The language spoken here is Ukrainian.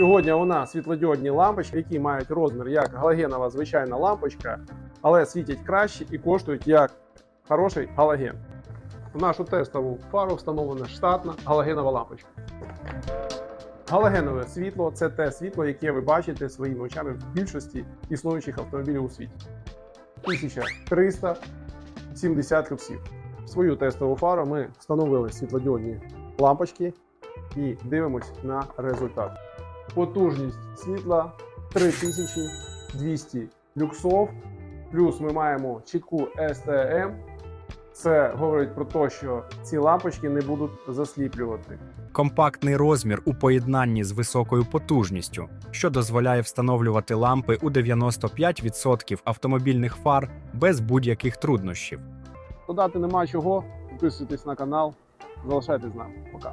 Сьогодні у нас світлодіодні лампочки, які мають розмір як галогенова звичайна лампочка, але світять краще і коштують як хороший галоген. В нашу тестову фару встановлена штатна галогенова лампочка. Галогенове світло це те світло, яке ви бачите своїми очами в більшості існуючих автомобілів у світі. 1370 люксів. В свою тестову фару ми встановили світлодіодні лампочки і дивимось на результат. Потужність світла 3200 люксов. Плюс ми маємо чітку STM. Це говорить про те, що ці лампочки не будуть засліплювати. Компактний розмір у поєднанні з високою потужністю, що дозволяє встановлювати лампи у 95% автомобільних фар без будь-яких труднощів. Додати нема чого. Підписуйтесь на канал, залишайтесь з нами. Пока.